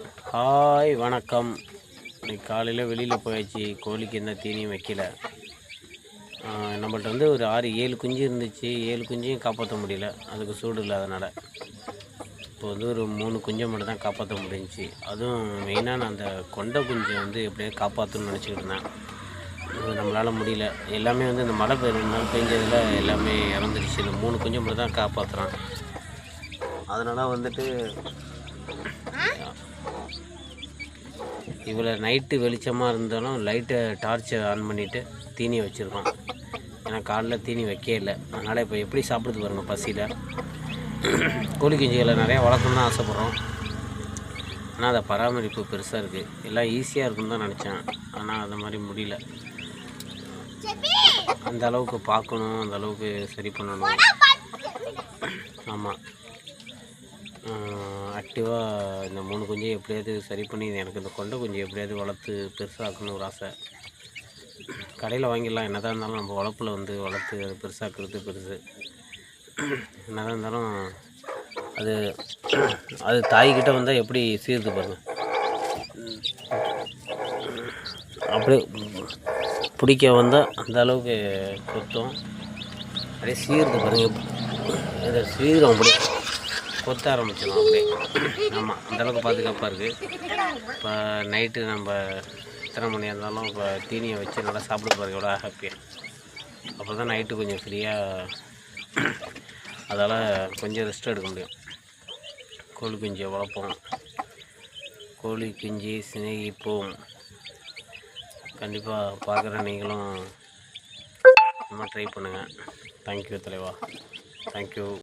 Hi வணக்கம். இன்னைக்கு காலையில் வெளியில் போயாச்சு. கோழிக்கு எந்த தீனியும் வைக்கல. நம்மள்ட்ட வந்து ஒரு ஆறு ஏழு குஞ்சு இருந்துச்சு. ஏழு குஞ்சையும் காப்பாற்ற முடியல. அதுக்கு சூடு இல்லாதனால. இப்போ வந்து ஒரு மூணு குஞ்சை மட்டும் தான் காப்பாற்ற முடிஞ்சிச்சு. அதுவும் மெயினாக நான் அந்த கொண்டை குஞ்சை வந்து எப்படியோ காப்பாற்றணும்னு நினச்சிக்கிட்டு இருந்தேன். நம்மளால் முடியல. எல்லாமே வந்து இந்த மழை பெய்யும் நாள் பெஞ்சதில் எல்லாமே இறந்துருச்சு இந்த மூணு குஞ்சு மட்டும் தான் காப்பாற்றுறான் அதனால் வந்துட்டு இவ்வளோ நைட்டு வெளிச்சமாக இருந்தாலும் லைட்டை டார்ச்சை ஆன் பண்ணிவிட்டு தீனி வச்சுருக்கோம் ஏன்னா காலைல தீனி வைக்கவே இல்லை. அதனால் இப்போ எப்படி சாப்பிடுது பாருங்கள் பசியில். கோழி குஞ்சுகளை நிறையா வளர்க்கணும்னு ஆசைப்பட்றோம். ஆனால் அதை பராமரிப்பு பெருசாக இருக்குது எல்லாம் ஈஸியாக இருக்குன்னு தான் நினச்சேன். ஆனால் அந்த மாதிரி முடியல. அந்த அளவுக்கு பார்க்கணும். அந்த அளவுக்கு சரி பண்ணணும். ஆமாம் ஆக்டிவாக இந்த மூணு குஞ்சை எப்படியாவது சரி பண்ணி எனக்கு இந்த கொண்டை குஞ்சு எப்படியாவது வளர்த்து பெருசாக்கணும்னு ஒரு ஆசை. கடையில் வாங்கிடலாம். என்னதான் இருந்தாலும் நம்ம வளர்ப்பில் வந்து வளர்த்து அது பெருசாக்குறது பெருசு. என்னதான் இருந்தாலும் அது அது தாய்கிட்ட வந்தால் எப்படி சீர்த்து பாருங்கள் அப்படியே பிடிக்க வந்தால் அந்த அளவுக்கு கொத்தும். அப்படியே சீர்த்து பாருங்கள் இதை சீரும் அப்படியே கொத்த ஆரம்பிச்சிடும் அப்படியே. ஆமாம் அந்தளவுக்கு பாதுகாப்பாக இருக்குது இப்போ நைட்டு நம்ம எத்தனை மணியாக இருந்தாலும் இப்போ தீனியை வச்சு நல்லா சாப்பிட பாருங்க எவ்வளோ ஹாப்பியாக அப்போ தான் நைட்டு கொஞ்சம் ஃப்ரீயாக அதால் கொஞ்சம் ரெஸ்ட் எடுக்க முடியும். கோழி குஞ்சியை வளர்ப்போம். கோழி குஞ்சு சிநேகிப்போம் கண்டிப்பாக பார்க்குற நீங்களும். நம்ம ட்ரை பண்ணுங்கள் தேங்க்யூ தலைவா. தேங்க்யூ